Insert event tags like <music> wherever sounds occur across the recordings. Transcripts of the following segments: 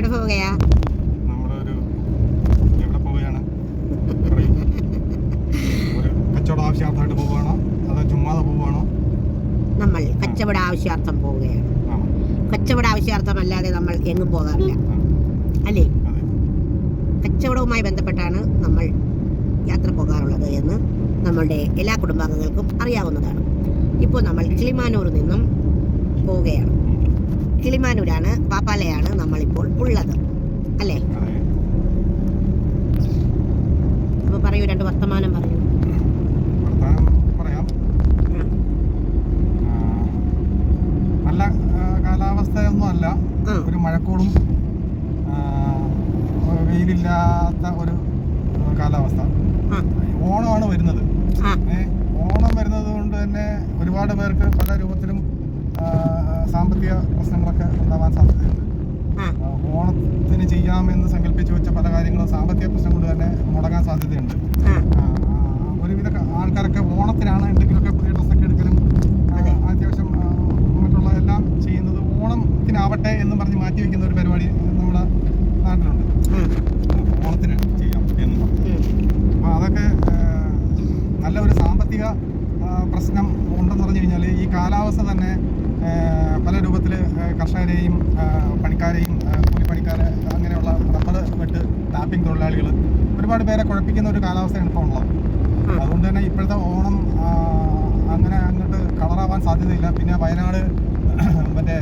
എവിടെ പോവുകയാ ആവശ്യാർത്ഥമായിട്ട് പോവുകയാണോ? അതോ ചുമ്മാതെ പോവുകയാണോ? നമ്മൾ കച്ചവട ആവശ്യാർത്ഥം പോവുകയാണ്. കച്ചവട കച്ചവട ആവശ്യാർത്ഥമല്ലാതെ നമ്മൾ എങ്ങും പോകാറില്ല. അല്ലേ? കച്ചവടവുമായി ബന്ധപ്പെട്ടാണ് നമ്മൾ യാത്ര പോകാറുള്ളത് എന്ന് നമ്മളുടെ എല്ലാ കുടുംബാംഗങ്ങൾക്കും അറിയാവുന്നതാണ്. ഇപ്പോൾ നമ്മൾ കിളിമാനൂർ നിന്നും പോവുകയാണ്. കിളിമാനൂരാണ് പാപ്പാലയാണ് നമ്മളിപ്പോൾ ഉള്ളത്. അല്ലേ? അപ്പൊ പറയൂ രണ്ട് വർത്തമാനം പറയൂ. നല്ല ആ, കാലാവസ്ഥയൊന്നും അല്ല. ഒരു മഴക്കോളും വെയിലില്ലാത്ത ഒരു കാലാവസ്ഥ. ഓണമാണ് വരുന്നത്. ഓണം വരുന്നത് കൊണ്ട് തന്നെ ഒരുപാട് പേർക്ക് പല രൂപത്തിലും സാമ്പത്തിക പ്രശ്നങ്ങളൊക്കെ ഉണ്ടാവാൻ സാധ്യതയുണ്ട്. ഓണത്തിന് ചെയ്യാമെന്ന് സങ്കല്പിച്ചു വെച്ച പല കാര്യങ്ങളും സാമ്പത്തിക പ്രശ്നം കൊണ്ട് തന്നെ മുടങ്ങാൻ സാധ്യതയുണ്ട്. ഒരുവിധ ആൾക്കാരൊക്കെ ഓണത്തിനാണ് എന്തെങ്കിലുമൊക്കെ പുതിയ ഡ്രസ്സൊക്കെ എടുക്കലും. അത്യാവശ്യം മറ്റുള്ള എല്ലാം ചെയ്യുന്നത് ഓണത്തിനാവട്ടെ എന്ന് പറഞ്ഞ് മാറ്റി വെക്കുന്ന ഒരു പരിപാടി നമ്മുടെ നാട്ടിലുണ്ട്. ഓണത്തിന് ചെയ്യാം എന്ന് അപ്പോൾ അതൊക്കെ നല്ലൊരു നല്ല ഒരു സാമ്പത്തിക പ്രശ്നം ഉണ്ടെന്ന് പറഞ്ഞു കഴിഞ്ഞാൽ ഈ കാലാവസ്ഥ തന്നെ പല രൂപത്തിൽ കർഷകരെയും പണിക്കാരെയും കൂലിപ്പണിക്കാരെ അങ്ങനെയുള്ള റബ്ബർ വെട്ട് ടാപ്പിംഗ് തൊഴിലാളികൾ ഒരുപാട് പേരെ കുഴപ്പിക്കുന്ന ഒരു കാലാവസ്ഥയാണ് ഇപ്പോൾ ഉള്ളത്. അതുകൊണ്ട് തന്നെ ഇപ്പോഴത്തെ ഓണം അങ്ങനെ അങ്ങോട്ട് കളറാവാൻ സാധ്യതയില്ല. പിന്നെ വയനാട് <clears throat> മറ്റേ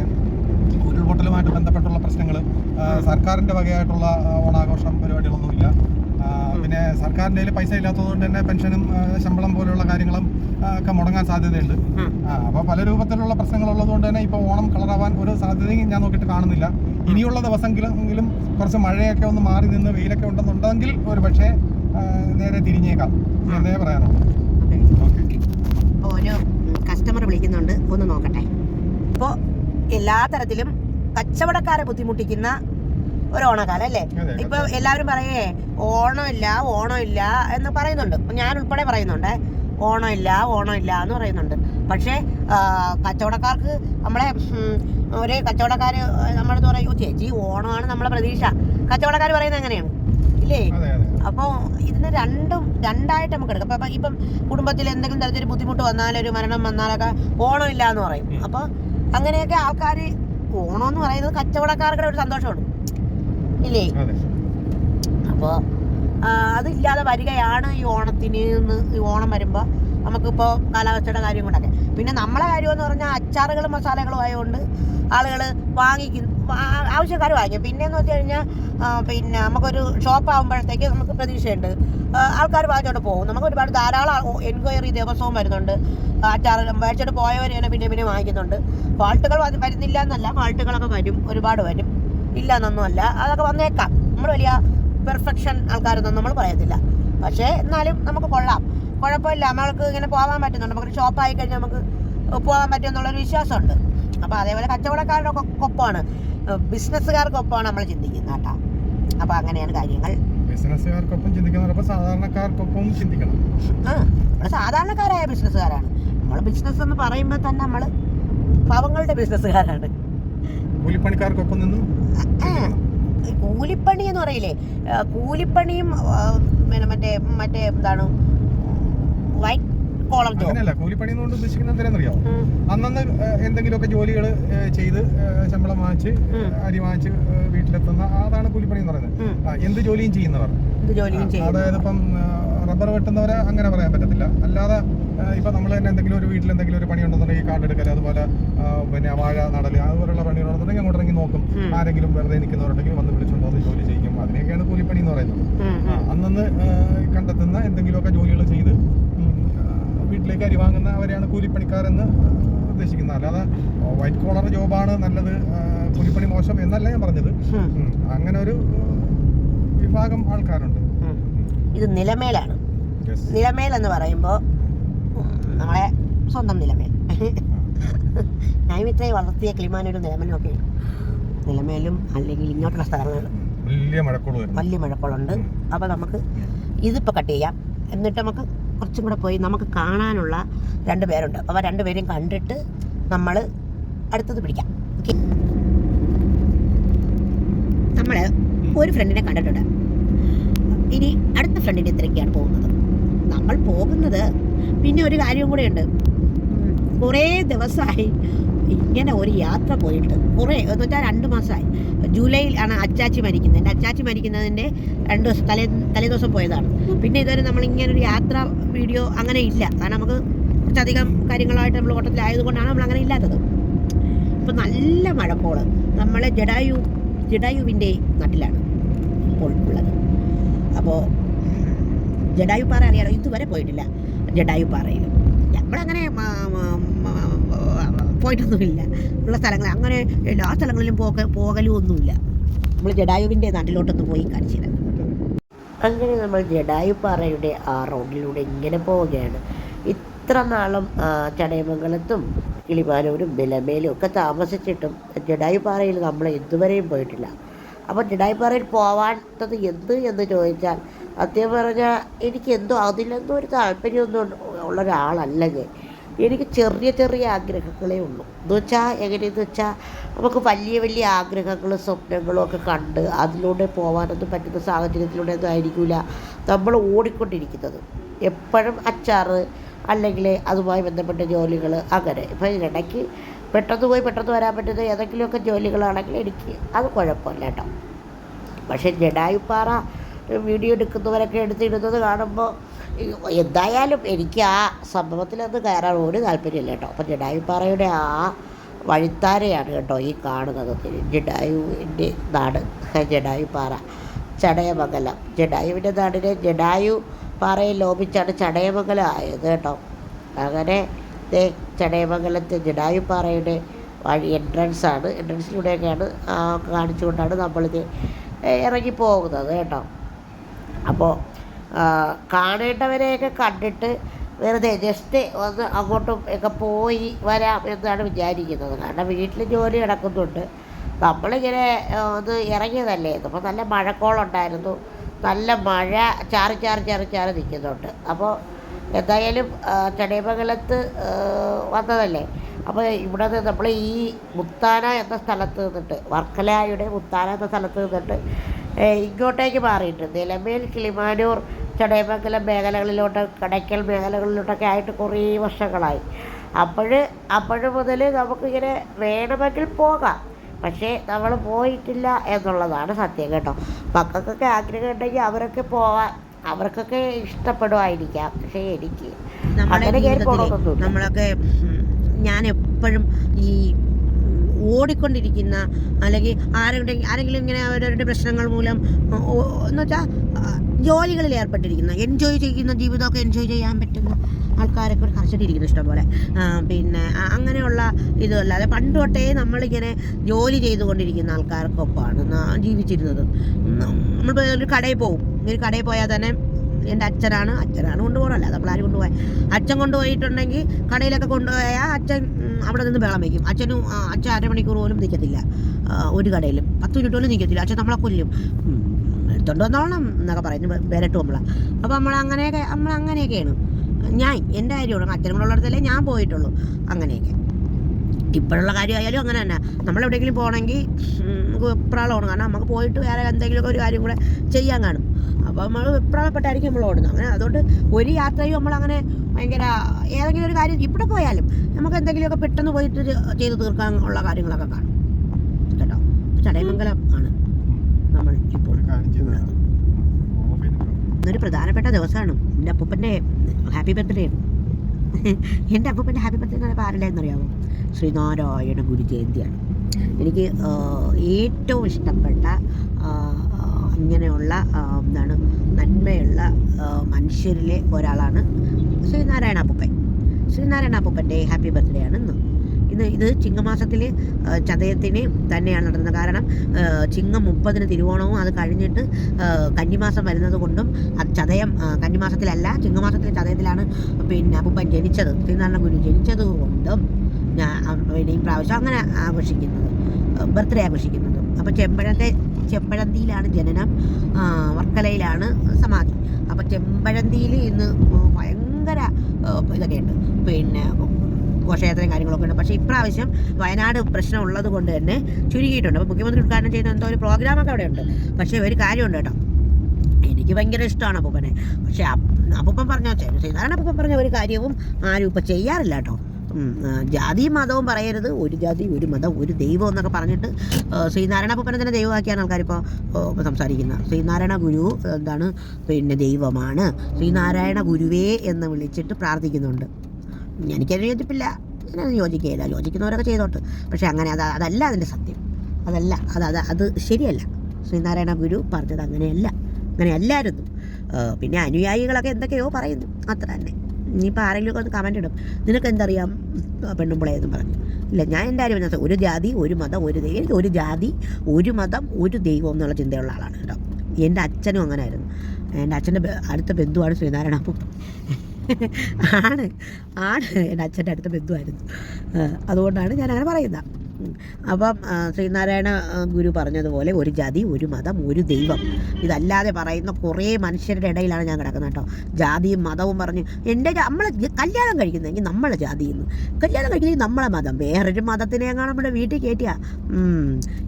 ഉരുൾപൊട്ടലുമായിട്ട് ബന്ധപ്പെട്ടുള്ള പ്രശ്നങ്ങൾ സർക്കാരിന്റെ വകയായിട്ടുള്ള ഓണാഘോഷം പരിപാടികളൊന്നുമില്ല. പിന്നെ സർക്കാരിന്റെ കയ്യിൽ പൈസ ഇല്ലാത്തതുകൊണ്ട് തന്നെ പെൻഷനും ശമ്പളം പോലെയുള്ള കാര്യങ്ങളും ഒക്കെ മുടങ്ങാൻ സാധ്യതയുണ്ട്. അപ്പോൾ പല രൂപത്തിലുള്ള പ്രശ്നങ്ങൾ ഉള്ളതുകൊണ്ട് തന്നെ ഇപ്പോൾ ഓണം കളറാവാൻ ഒരു സാധ്യതയും ഞാൻ നോക്കിയിട്ട് കാണുന്നില്ല. ഇനിയുള്ള ദിവസമെങ്കിലും കുറച്ച് മഴയൊക്കെ ഒന്ന് മാറി നിന്ന് വെയിലൊക്കെ ഉണ്ടെന്നുണ്ടെങ്കിൽ ഒരു പക്ഷേ നേരെ തിരിഞ്ഞേക്കാം. എന്നേ പറയാനുള്ളൂ. അപ്പോൾ ഒരു കസ്റ്റമർ വിളിക്കുന്നുണ്ട്. ഒന്ന് നോക്കട്ടെ. ഇപ്പോൾ എല്ലാ തരത്തിലും കച്ചവടക്കാരെ ബുദ്ധിമുട്ടിക്കുന്ന ഒരു ഓണക്കാലം അല്ലേ ഇപ്പൊ എല്ലാവരും പറയേ ഓണമില്ല ഓണമില്ല എന്ന് പറയുന്നുണ്ട്. ഞാൻ ഉൾപ്പെടെ പറയുന്നുണ്ട് ഓണമില്ല ഓണമില്ല എന്ന് പറയുന്നുണ്ട്. പക്ഷേ കച്ചവടക്കാർക്ക് നമ്മളെ ഒരു കച്ചവടക്കാര് നമ്മളെന്ന് പറയും "ഓ, ചേച്ചി ഓണമാണ് നമ്മളെ പ്രതീക്ഷ. കച്ചവടക്കാർ പറയുന്നത് എങ്ങനെയാണ്? ഇല്ലേ? അപ്പോൾ ഇതിന് രണ്ടും രണ്ടായിട്ട് നമുക്ക് എടുക്കാം. അപ്പം ഇപ്പം കുടുംബത്തിൽ എന്തെങ്കിലും തരത്തിൽ ബുദ്ധിമുട്ട് വന്നാലും ഒരു മരണം വന്നാലൊക്കെ ഓണമില്ല എന്ന് പറയും. അപ്പോൾ അങ്ങനെയൊക്കെ ആൾക്കാർ ഓണം എന്ന് പറയുന്നത് കച്ചവടക്കാരുടെ ഒരു സന്തോഷമാണ്. ഇല്ലേ? അപ്പോൾ അതില്ലാതെ വരികയാണ് ഈ ഓണത്തിന് ഈ ഓണം വരുമ്പോൾ നമുക്കിപ്പോൾ കാലാവസ്ഥയുടെ കാര്യം കൊണ്ടൊക്കെ പിന്നെ നമ്മളെ കാര്യമെന്ന് പറഞ്ഞാൽ അച്ചാറുകളും മസാലകളും ആയതുകൊണ്ട് ആളുകൾ വാങ്ങിക്കും. ആവശ്യക്കാർ വാങ്ങിക്കും. പിന്നെയെന്ന് വെച്ച് കഴിഞ്ഞാൽ പിന്നെ നമുക്കൊരു ഷോപ്പ് ആകുമ്പോഴത്തേക്ക് നമുക്ക് പ്രതീക്ഷയുണ്ട്. ആൾക്കാർ വാങ്ങിച്ചോണ്ട് പോകും. നമുക്ക് ഒരുപാട് ധാരാളം എൻക്വയറി ദിവസവും വരുന്നുണ്ട്. അച്ചാർ മേടിച്ചോണ്ട് പോയവർ തന്നെ പിന്നെ പിന്നെ വാങ്ങിക്കുന്നുണ്ട്. ഫാൾട്ടുകൾ വരുന്നില്ല എന്നല്ല. ഫാൾട്ടുകളൊക്കെ വരും. ഒരുപാട് വരും. ഇല്ല എന്നൊന്നുമല്ല അതൊക്കെ വന്നേക്കാം. നമ്മൾ വലിയ പെർഫെക്ഷൻ ആൾക്കാരൊന്നും നമ്മൾ പറയത്തില്ല. പക്ഷേ എന്നാലും നമുക്ക് കൊള്ളാം. കുഴപ്പമില്ല. നമ്മൾക്ക് ഇങ്ങനെ പോകാൻ പറ്റുന്നുണ്ട്. നമുക്കൊരു ഷോപ്പായി കഴിഞ്ഞാൽ നമുക്ക് പോകാൻ പറ്റും എന്നുള്ളൊരു വിശ്വാസമുണ്ട്. അപ്പോൾ അതേപോലെ കച്ചവടക്കാരുടെ ഒപ്പമാണ് ബിസിനസ്സുകാർക്കൊപ്പമാണ് നമ്മൾ ചിന്തിക്കുന്നത് കേട്ടോ. അപ്പോൾ അങ്ങനെയാണ് കാര്യങ്ങൾ. ബിസിനസ്സുകാർക്കൊപ്പം ചിന്തിക്കുന്നവരൊപ്പം സാധാരണക്കാർക്കൊപ്പം ചിന്തിക്കണം. ആ നമ്മൾ സാധാരണക്കാരായ ബിസിനസ്സുകാരാണ്. നമ്മൾ ബിസിനസ് എന്ന് പറയുമ്പോൾ തന്നെ നമ്മൾ പാവങ്ങളുടെ ബിസിനസ്സുകാരാണ്. കൂലിപ്പണിക്കാർക്കൊപ്പം നിന്നും കൂലിപ്പണി എന്ന് പറയില്ലേ? കൂലിപ്പണിയും പിന്നെ മറ്റേ മറ്റേ എന്താണ്? White collar job. കൂലിപ്പണി എന്ന് ഉദ്ദേശിക്കുന്നത് എന്തിനാണെന്നറിയാമോ അന്നന്ന് എന്തെങ്കിലുമൊക്കെ ജോലികൾ ചെയ്ത് ശമ്പളം വാങ്ങിച്ച്. അരി വാങ്ങിച്ച് വീട്ടിലെത്തുന്ന അതാണ് കൂലിപ്പണി എന്ന് പറയുന്നത്. എന്ത് ജോലിയും ചെയ്യുന്നവർ. അതായത് ഇപ്പം റബ്ബർ വെട്ടുന്നവരെ അങ്ങനെ പറയാൻ പറ്റത്തില്ല. അല്ലാതെ ഇപ്പൊ നമ്മൾ തന്നെ എന്തെങ്കിലും ഒരു വീട്ടിൽ എന്തെങ്കിലും ഒരു പണി ഉണ്ടെന്നുണ്ടെങ്കിൽ കാർഡ് എടുക്കൽ അതുപോലെ പിന്നെ വാഴ നടൽ അതുപോലുള്ള പണികളുണ്ടെന്നുണ്ടെങ്കിൽ അങ്ങോട്ട് ഇറങ്ങി നോക്കും. ആരെങ്കിലും വെറുതെ നിൽക്കുന്നവരുണ്ടെങ്കിൽ വന്ന് വിളിച്ചുകൊണ്ട് വന്ന് ജോലി ചെയ്യും അതിനെയൊക്കെയാണ് കൂലിപ്പണി എന്ന് പറയുന്നത്. അന്നന്ന് കണ്ടെത്തുന്ന എന്തെങ്കിലുമൊക്കെ ജോലികൾ ചെയ്ത് വീട്ടിലേക്ക് അരി വാങ്ങുന്ന അവരെയാണ് കൂലിപ്പണിക്കാരെന്ന് ഉദ്ദേശിക്കുന്നത്. അല്ലാതെ വൈറ്റ് കോളർ ജോബാണ് നല്ലത് കൂലിപ്പണി മോശം എന്നല്ല ഞാൻ പറഞ്ഞത്. അങ്ങനെ ഒരു വിഭാഗം ആൾക്കാരുണ്ട്. ഇത് നിലമേലാണ്. നിലമേൽ എന്ന് പറയുമ്പോൾ നമ്മളെ സ്വന്തം നിലമേൽ. <laughs> ഞാൻ ഇത്രയും വളർത്തിയ കിളിമാനൊരു നിലമേലും ഒക്കെ ഉണ്ട് നിലമേലും അല്ലെങ്കിൽ ഇങ്ങോട്ടുള്ള സ്ഥലങ്ങളിലും വലിയ മഴക്കോളുണ്ട് വലിയ മഴക്കോളുണ്ട്. അപ്പോൾ നമുക്ക് ഇതിപ്പോൾ കട്ട് ചെയ്യാം. എന്നിട്ട് നമുക്ക് കുറച്ചും കൂടെ പോയി നമുക്ക് കാണാനുള്ള രണ്ട് പേരുണ്ട്. അപ്പോൾ രണ്ടുപേരെയും കണ്ടിട്ട് നമ്മൾ അടുത്തത് പിടിക്കാം. ഓക്കെ നമ്മൾ ഒരു ഫ്രണ്ടിനെ കണ്ടിട്ടുണ്ട്. ഇനി അടുത്ത ഫ്രണ്ടിന്റെ ഇത്രയൊക്കെയാണ് പോകുന്നത്. നമ്മൾ പോകുന്നത് പിന്നെ ഒരു കാര്യം കൂടെയുണ്ട് ഉണ്ട്. കുറേ ദിവസമായി ഇങ്ങനെ ഒരു യാത്ര പോയിട്ട് കുറേ എന്ന് വെച്ചാൽ രണ്ട് മാസമായി ജൂലൈയിൽ ആണ് അച്ചാച്ചി മരിക്കുന്നത്. എന്റെ അച്ചാച്ചി മരിക്കുന്നതിന്റെ രണ്ട് ദിവസം തലേ തലേ ദിവസം പോയതാണ്. പിന്നെ ഇതുവരെ നമ്മളിങ്ങനെ ഒരു യാത്ര വീഡിയോ അങ്ങനെ ഇല്ല. കാരണം നമുക്ക് കുറച്ചധികം കാര്യങ്ങളായിട്ട് നമ്മൾ ഓട്ടത്തിലായതുകൊണ്ടാണ് നമ്മൾ അങ്ങനെ ഇല്ലാത്തത്. ഇപ്പം നല്ല മഴക്കോൾ നമ്മളെ ജഡായു ജഡായുവിന്റെ നാട്ടിലാണ് ഇപ്പോൾ ഉള്ളത്. അപ്പോൾ ജഡായു പാറ അറിയാലോ? ഇതുവരെ പോയിട്ടില്ല. ജഡായു പാറയിൽ നമ്മളങ്ങനെ പോയിട്ടൊന്നുമില്ല. ഉള്ള സ്ഥലങ്ങൾ അങ്ങനെ എല്ലാ സ്ഥലങ്ങളിലും പോക പോകലും ഒന്നുമില്ല നമ്മൾ ജഡായുവിന്റെ നാട്ടിലോട്ടൊന്ന് പോയി കാണിച്ചത് അങ്ങനെ നമ്മൾ ജഡായു പാറയുടെ ആ റോഡിലൂടെ ഇങ്ങനെ പോവുകയാണ്. ഇത്ര നാളും ചടയമംഗലത്തും കിളിമാനൂരും ബിലമേലും ഒക്കെ താമസിച്ചിട്ടും ജഡായു പാറയിൽ നമ്മൾ ഇതുവരെയും പോയിട്ടില്ല. അപ്പോൾ ജഡായുപ്പാറയിൽ പോവാത്തത് എന്ത് എന്ന് ചോദിച്ചാൽ സത്യം പറഞ്ഞാൽ എനിക്ക് എന്തോ അതിലെന്തോ ഒരു താല്പര്യമൊന്നും ഉള്ള ഒരാളല്ല എനിക്ക് ചെറിയ ചെറിയ ആഗ്രഹങ്ങളേ ഉള്ളൂ. എന്ന് വെച്ചാൽ എങ്ങനെയെന്ന് വെച്ചാൽ നമുക്ക് വലിയ വലിയ ആഗ്രഹങ്ങളും സ്വപ്നങ്ങളും ഒക്കെ കണ്ട് അതിലൂടെ പോകാനൊന്നും പറ്റുന്ന സാഹചര്യത്തിലൂടെ ഒന്നും ആയിരിക്കില്ല നമ്മൾ ഓടിക്കൊണ്ടിരിക്കുന്നത്. എപ്പോഴും അച്ചാറ് അല്ലെങ്കിൽ അതുമായി ബന്ധപ്പെട്ട ജോലികൾ അങ്ങനെ. ഇപ്പം ഇടയ്ക്ക് പെട്ടെന്ന് പോയി പെട്ടെന്ന് വരാൻ പറ്റുന്ന ഏതെങ്കിലുമൊക്കെ ജോലികളാണെങ്കിൽ എനിക്ക് അത് കുഴപ്പമില്ല കേട്ടോ. പക്ഷേ ജഡായുപ്പാറ വീഡിയോ എടുക്കുന്നവരൊക്കെ എടുത്തിടുന്നത് കാണുമ്പോൾ എന്തായാലും എനിക്ക് ആ സംഭവത്തിലൊന്നും കയറാൻ ഒരു താല്പര്യമില്ല കേട്ടോ. അപ്പം ജഡായുപ്പാറയുടെ ആ വഴിത്താരയാണ് കേട്ടോ ഈ കാണുന്നത്. ജഡായുവിന്റെ നാട് ജഡായുപ്പാറ ചടയമംഗലം. ജഡായുവിന്റെ നാടിനെ ജഡായു പാറയിൽ ലോപിച്ചാണ് ചടയമംഗലം ആയത് കേട്ടോ. അങ്ങനെ ദേ ചടയമംഗലത്തെ ജഡായുപ്പാറയുടെ വഴി എൻട്രൻസാണ് എൻട്രൻസിലൂടെയൊക്കെയാണ് കാണിച്ചുകൊണ്ടാണ് നമ്മളിത് ഇറങ്ങിപ്പോകുന്നത് കേട്ടോ. അപ്പോൾ കാണേണ്ടവരെയൊക്കെ കണ്ടിട്ട് വെറുതെ ജസ്റ്റ് ഒന്ന് അങ്ങോട്ടും ഒക്കെ പോയി വരാം എന്നാണ് വിചാരിക്കുന്നത്. കാരണം വീട്ടിൽ ജോലി കിടക്കുന്നുണ്ട് നമ്മളിങ്ങനെ ഒന്ന് ഇറങ്ങിയതല്ലേ? അപ്പോൾ നല്ല മഴക്കോളുണ്ടായിരുന്നു. നല്ല മഴ ചാറി ചാറി ചാറി ചാറി നിൽക്കുന്നുണ്ട്. അപ്പോൾ എന്തായാലും ചടയമംഗലത്ത് വന്നതല്ലേ? അപ്പോൾ ഇവിടെ നിന്ന് നമ്മൾ ഈ മുത്താന എന്ന സ്ഥലത്ത് നിന്നിട്ട് വർക്കലയുടെ മുത്താന എന്ന സ്ഥലത്ത് നിന്നിട്ട് ഇങ്ങോട്ടേക്ക് മാറിയിട്ട് നിലമേൽ കിളിമാനൂർ ചടയമംഗലം മേഖലകളിലോട്ട് കടയ്ക്കൽ മേഖലകളിലോട്ടൊക്കെ ആയിട്ട് കുറേ വർഷങ്ങളായി. അപ്പോൾ അപ്പോൾ മുതൽ നമുക്കിങ്ങനെ വേണമെങ്കിൽ പോകാം. പക്ഷേ നമ്മൾ പോയിട്ടില്ല എന്നുള്ളതാണ് സത്യം കേട്ടോ. മക്കൾക്കൊക്കെ ആഗ്രഹം ഉണ്ടെങ്കിൽ അവരൊക്കെ പോവാൻ അവർക്കൊക്കെ ഇഷ്ടപ്പെടുമായിരിക്കാം പക്ഷേ എനിക്ക്. നമ്മളൊക്കെ ഞാൻ എപ്പോഴും ഈ ഓടിക്കൊണ്ടിരിക്കുന്ന അല്ലെങ്കിൽ ആരെങ്കിലും ആരെങ്കിലും ഇങ്ങനെ അവരവരുടെ പ്രശ്നങ്ങൾ മൂലം എന്ന് വെച്ചാൽ ജോലികളിൽ ഏർപ്പെട്ടിരിക്കുന്ന. എൻജോയ് ചെയ്യുന്ന ജീവിതമൊക്കെ എൻജോയ് ചെയ്യാൻ പറ്റുന്ന ആൾക്കാരൊക്കെ ഒരു കർശനിരിക്കുന്നു ഇഷ്ടംപോലെ പിന്നെ അങ്ങനെയുള്ള ഇതല്ലാതെ പണ്ട് തൊട്ടേ നമ്മളിങ്ങനെ ജോലി ചെയ്തുകൊണ്ടിരിക്കുന്ന ആൾക്കാർക്കൊപ്പമാണ് ജീവിച്ചിരുന്നത്. നമ്മൾ ഒരു കടയിൽ പോകും ഒരു കടയിൽ പോയാൽ തന്നെ എന്റെ അച്ഛനാണ് അച്ഛനാണ് കൊണ്ടുപോകണമല്ല നമ്മൾ ആരും കൊണ്ടുപോയി അച്ഛൻ കൊണ്ടുപോയിട്ടുണ്ടെങ്കിൽ കടയിലൊക്കെ കൊണ്ടുപോയാൽ അച്ഛൻ അവിടെ നിന്ന് ബഹളം വയ്ക്കും അച്ഛനും അച്ഛൻ അരമണിക്കൂർ പോലും നിൽക്കത്തില്ല ഒരു കടയിലും. പത്ത് മിനിറ്റ് പോലും നിൽക്കത്തില്ല അച്ഛൻ നമ്മളെ കൊല്ലും. എടുത്തോണ്ട് വന്നോളണം എന്നൊക്കെ പറയുന്നു. വേറെട്ട് നമ്മളെ. അപ്പോൾ നമ്മൾ അങ്ങനെയൊക്കെ നമ്മൾ അങ്ങനെയൊക്കെയാണ് ഞാൻ എന്റെ കാര്യമാണ്. അച്ഛനും കൂടെ ഞാൻ പോയിട്ടുള്ളൂ. അങ്ങനെയൊക്കെ. ഇപ്പോഴുള്ള കാര്യമായാലും അങ്ങനെ തന്നെ. നമ്മളെവിടെയെങ്കിലും പോകണമെങ്കിൽ നമുക്ക് വെപ്രാളമാണ് കാരണം നമുക്ക് പോയിട്ട് വേറെ എന്തെങ്കിലുമൊക്കെ ഒരു കാര്യം കൂടെ ചെയ്യാൻ കാണും. അപ്പോൾ നമ്മൾ വെപ്രാളപ്പെട്ടായിരിക്കും നമ്മൾ ഓടുന്നത്. അങ്ങനെ അതുകൊണ്ട് ഒരു യാത്രയും നമ്മളങ്ങനെ ഭയങ്കര ഏതെങ്കിലും ഒരു കാര്യം ഇവിടെ പോയാലും നമുക്ക് എന്തെങ്കിലുമൊക്കെ പെട്ടെന്ന് പോയിട്ട് ചെയ്തു തീർക്കാൻ ഉള്ള കാര്യങ്ങളൊക്കെ കാണും. കേട്ടോ? ചടയമംഗലം ആണ് നമ്മൾ ഇപ്പോൾ ഇന്നൊരു പ്രധാനപ്പെട്ട ദിവസമാണ്. എന്റെ അപ്പൂപ്പന്റെ ഹാപ്പി ബർത്ത്ഡേ. എന്റെ അപ്പൂപ്പന്റെ ഹാപ്പി ബർത്ത്ഡേ എന്ന് പറയുമ്പോൾ ആരുടെ എന്നറിയാമോ ശ്രീനാരായണ ഗുരു ജയന്തിയാണ് എനിക്ക് ഏറ്റവും ഇഷ്ടപ്പെട്ട ഇങ്ങനെയുള്ള എന്താണ് നന്മയുള്ള മനുഷ്യരിലെ ഒരാളാണ് ശ്രീനാരായണ അപ്പൂപ്പൻ. ശ്രീനാരായണ അപ്പൂപ്പന്റെ ഹാപ്പി ബർത്ത്ഡേ ആണ് ഇന്ന്. ഇന്ന് ഇത് ചിങ്ങമാസത്തിൽ ചതയത്തിന് തന്നെയാണ് നടന്നത്. കാരണം ചിങ്ങം മുപ്പതിന് തിരുവോണവും അത് കഴിഞ്ഞിട്ട് കന്നിമാസം വരുന്നത് കൊണ്ടും അത് ചതയം കന്നിമാസത്തിലല്ല ചിങ്ങമാസത്തിലെ ചതയത്തിലാണ് പിന്നെ അപ്പൂപ്പൻ ജനിച്ചത്. ശ്രീനാരായണ ഗുരു ജനിച്ചത് കൊണ്ടും ഞാൻ ഈ പ്രാവശ്യം അങ്ങനെ ആഘോഷിക്കുന്നത് ബർത്ത്ഡേ ആഘോഷിക്കുന്നത്. അപ്പോൾ ചെമ്പഴന്തി ചെമ്പഴന്തിയിലാണ് ജനനം വർക്കലയിലാണ് സമാധി. അപ്പോൾ ചെമ്പഴന്തിയിൽ ഇന്ന് ഭയങ്കര ഇതൊക്കെയുണ്ട്. പിന്നെ ഘോഷയാത്രയും കാര്യങ്ങളൊക്കെ ഉണ്ട്. പക്ഷേ ഇപ്രാവശ്യം വയനാട് പ്രശ്നം ഉള്ളത് കൊണ്ട് തന്നെ ചുരുക്കിയിട്ടുണ്ട് അപ്പോൾ മുഖ്യമന്ത്രി ഉദ്ഘാടനം ചെയ്യുന്ന എന്തോ ഒരു പ്രോഗ്രാമൊക്കെ അവിടെ ഉണ്ട് പക്ഷേ ഒരു കാര്യമുണ്ട് കേട്ടോ. എനിക്ക് ഭയങ്കര ഇഷ്ടമാണ് അപ്പൂപ്പനെ. പക്ഷേ അപ്പൂപ്പൻ പറഞ്ഞ ശ്രീനാരായണ അപ്പൂപ്പൻ പറഞ്ഞ ഒരു കാര്യവും ആരും ഇപ്പം ചെയ്യാറില്ല കേട്ടോ. ആ, മതവും പറയരുത്. ഒരു ജാതി ഒരു മതം ഒരു ദൈവം എന്നൊക്കെ പറഞ്ഞിട്ട് ശ്രീനാരായണ അപ്പൂപ്പനെ തന്നെ ദൈവമാക്കിയാണ് ആൾക്കാരിപ്പോൾ സംസാരിക്കുന്നത് ശ്രീനാരായണ ഗുരു എന്താണ് പിന്നെ ദൈവമാണ്. ശ്രീനാരായണ ഗുരുവേ എന്ന് വിളിച്ചിട്ട് പ്രാർത്ഥിക്കുന്നുണ്ട്. എനിക്കതിന് യോജിപ്പില്ല. ഞാനത് യോജിക്കുകയില്ല. യോജിക്കുന്നവരൊക്കെ ചെയ്തോട്ട്. പക്ഷേ അങ്ങനെ അത് അതല്ല അതിന്റെ സത്യം. അതല്ല അത് അത് അത് ശരിയല്ല. ശ്രീനാരായണ ഗുരു പറഞ്ഞത് അങ്ങനെയല്ല. അങ്ങനെ അല്ലായിരുന്നു പിന്നെ അനുയായികളൊക്കെ എന്തൊക്കെയോ പറയുന്നു. അത്ര തന്നെ. ഇനിയിപ്പോൾ ആരെങ്കിലും ഒക്കെ ഒന്ന് കമന്റ് ഇടും. നിനക്ക് എന്തറിയാം പെണ്ണുമ്പിളെ എന്ന് പറഞ്ഞു. ഇല്ല ഞാൻ എന്റെ കാര്യം പറഞ്ഞത് ഒരു ജാതി ഒരു മതം ഒരു ദൈവം. എനിക്ക് ഒരു ജാതി ഒരു മതം ഒരു ദൈവം എന്നുള്ള ചിന്തയുള്ള ആളാണ് കേട്ടോ. എന്റെ അച്ഛനും അങ്ങനെ ആയിരുന്നു എന്റെ അച്ഛന്റെ അടുത്ത ബന്ധുവാണ് ശ്രീനാരായണ അപ്പം. ആണ് ആണ് എന്റെ അച്ഛന്റെ അടുത്ത ബന്ധുവായിരുന്നു. അതുകൊണ്ടാണ് ഞാൻ അങ്ങനെ പറയുന്നത്. അപ്പം ശ്രീനാരായണ ഗുരു പറഞ്ഞതുപോലെ ഒരു ജാതി ഒരു മതം ഒരു ദൈവം. ഇതല്ലാതെ പറയുന്ന കുറേ മനുഷ്യരുടെ ഇടയിലാണ് ഞാൻ കിടക്കുന്നത് കേട്ടോ. ജാതിയും മതവും പറഞ്ഞ് എന്റെ നമ്മൾ കല്യാണം കഴിക്കുന്നെങ്കിൽ നമ്മളെ ജാതി എന്ന്. കല്യാണം കഴിക്കുന്നെങ്കിൽ നമ്മളെ മതം. വേറൊരു മതത്തിനെങ്ങാണ് കാണാൻ നമ്മുടെ വീട്ടിൽ കയറ്റിയ.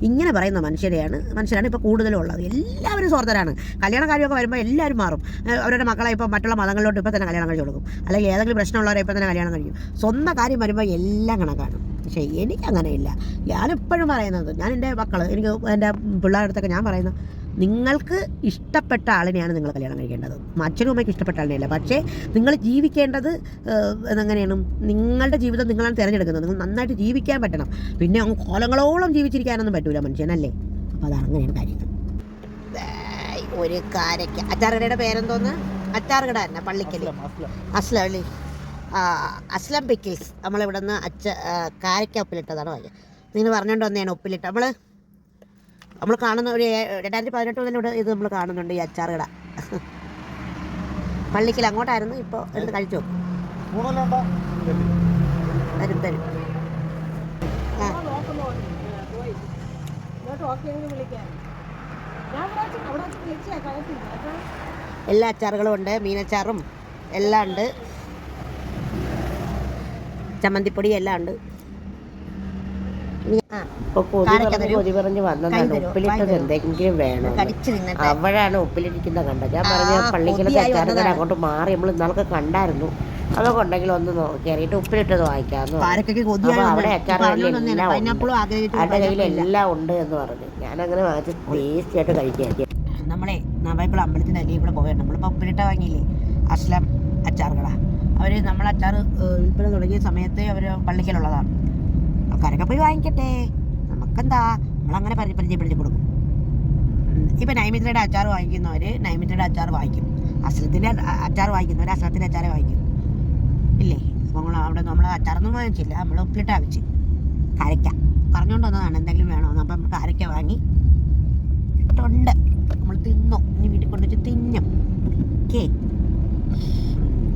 ഇങ്ങനെ പറയുന്ന മനുഷ്യരെയാണ് മനുഷ്യരാണ് ഇപ്പോൾ കൂടുതലും ഉള്ളത് എല്ലാവരും സ്വാർത്ഥരാണ്. കല്യാണ കാര്യമൊക്കെ വരുമ്പോൾ എല്ലാവരും മാറും. അവരുടെ മക്കളെ ഇപ്പോൾ മറ്റുള്ള മതങ്ങളിലോട്ട് ഇപ്പോൾ തന്നെ കല്യാണം കഴിച്ചു കൊടുക്കും. അല്ലെങ്കിൽ ഏതെങ്കിലും പ്രശ്നമുള്ളവരെ ഇപ്പോൾ തന്നെ കല്യാണം കഴിക്കും. സ്വന്തം കാര്യം വരുമ്പോൾ എല്ലാം കണക്കാണ്. പക്ഷേ എനിക്കങ്ങനെയില്ല. ഞാനെപ്പോഴും പറയുന്നത് ഞാൻ എന്റെ മക്കൾ എനിക്ക് എന്റെ പിള്ളേരുടെ അടുത്തൊക്കെ ഞാൻ പറയുന്നത് നിങ്ങൾക്ക് ഇഷ്ടപ്പെട്ട ആളിനെയാണ് നിങ്ങൾ കല്യാണം കഴിക്കേണ്ടത്. അച്ഛനും അമ്മയ്ക്ക് ഇഷ്ടപ്പെട്ട ആളിനെയല്ല. പക്ഷേ നിങ്ങൾ ജീവിക്കേണ്ടത് എങ്ങനെയാണ് നിങ്ങളുടെ ജീവിതം നിങ്ങളാണ് തിരഞ്ഞെടുക്കുന്നത്. നിങ്ങൾ നന്നായിട്ട് ജീവിക്കാൻ പറ്റണം. പിന്നെ അങ്ങ് കോലങ്ങളോളം ജീവിച്ചിരിക്കാനൊന്നും പറ്റൂല മനുഷ്യനല്ലേ? അപ്പോൾ അതാണ് അങ്ങനെയാണ് കാര്യങ്ങൾ. ഒരു കാരയ്ക്ക്. അച്ചാറുകടയുടെ പേരെന്തോന്ന്? അച്ചാറുകട തന്നെ പള്ളിക്കൽ. അസ്ലി അസ്ലം പിക്കിൾസ് നമ്മളിവിടെ നിന്ന് അച്ച കാരയ്ക്ക ഉപ്പിലിട്ടതാണ് വാങ്ങിയത്. നിങ്ങൾ പറഞ്ഞുകൊണ്ട് വന്നതാണ് ഉപ്പിലിട്ട്. നമ്മൾ നമ്മൾ കാണുന്ന ഒരു രണ്ടായിരത്തി പതിനെട്ട് മുതൽ ഇവിടെ ഇത് നമ്മൾ കാണുന്നുണ്ട് ഈ അച്ചാർ കട പള്ളിക്കൽ അങ്ങോട്ടായിരുന്നു ഇപ്പോൾ എടുത്ത് കഴിച്ചു തരും തരും എല്ലാ അച്ചാറുകളും ഉണ്ട് മീനച്ചാറും എല്ലാം ഉണ്ട്. ചമ്മന്തിപ്പൊടി എല്ലാം ഉണ്ട്. അവഴാണ് കൊതി പറഞ്ഞ് കൈ വന്നതാണ് ഉപ്പിലിട്ടത്. എന്തെങ്കിലും വേണം ഉപ്പിലിരിക്കുന്ന കണ്ടത്. ഞാൻ പറഞ്ഞ പള്ളിക്കലത്തെ കൊതിയായി അങ്ങോട്ട് മാറി. നമ്മൾ ഇന്നാളൊക്കെ കണ്ടായിരുന്നു. അതൊക്കെ ഉണ്ടെങ്കിൽ ഒന്ന് കയറിയിട്ട് ഉപ്പിലിട്ടത് വാങ്ങിക്കാന്ന്. അവിടെ അവരുടെ കയ്യിൽ എല്ലാം ഉണ്ട്. എന്ന് പറഞ്ഞു. ഞാനങ്ങനെ വാങ്ങിച്ച് ടേസ്റ്റ് ആയിട്ട് കഴിക്കാൻ നമ്മളെ നമ്മളിപ്പോൾ അമ്പലത്തിന്റെ അല്ലേ ഇവിടെ പോവുകയാണ് നമ്മളിപ്പോൾ ഉപ്പിലിട്ട വാങ്ങിയില്ലേ? അസ്ലം അച്ചാർ കട അവർ നമ്മൾ അച്ചാർ വിൽപ്പന തുടങ്ങിയ സമയത്ത് അവർ പള്ളിക്കലുള്ളതാണ്. ആൾക്കാരൊക്കെ പോയി വാങ്ങിക്കട്ടെ. നമുക്കെന്താ? നമ്മളങ്ങനെ പരി പരിചയപ്പെടുത്തി കൊടുക്കും. ഇപ്പം നൈമിത്രയുടെ അച്ചാർ വാങ്ങിക്കുന്നവർ നൈമിത്രയുടെ അച്ചാർ വാങ്ങിക്കും. അസ്ലത്തിന്റെ അച്ചാർ വാങ്ങിക്കുന്നവർ അസ്ലത്തിന്റെ അച്ചാർ വാങ്ങിക്കും. ഇല്ലേ? അപ്പോൾ നമ്മൾ അവിടെ നമ്മൾ അച്ചാറൊന്നും വാങ്ങിച്ചില്ല. നമ്മൾ ഉപ്പിലിട്ടാ വെച്ച്. കരയ്ക്ക. പറഞ്ഞുകൊണ്ട് വന്നതാണ്. എന്തെങ്കിലും വേണമെന്ന് അപ്പം കാരയ്ക്ക വാങ്ങി ഇട്ടുണ്ട് നമ്മൾ തിന്നു. ഇനി വീട്ടിൽ കൊണ്ടുവച്ച് തിന്നും. ഓക്കെ.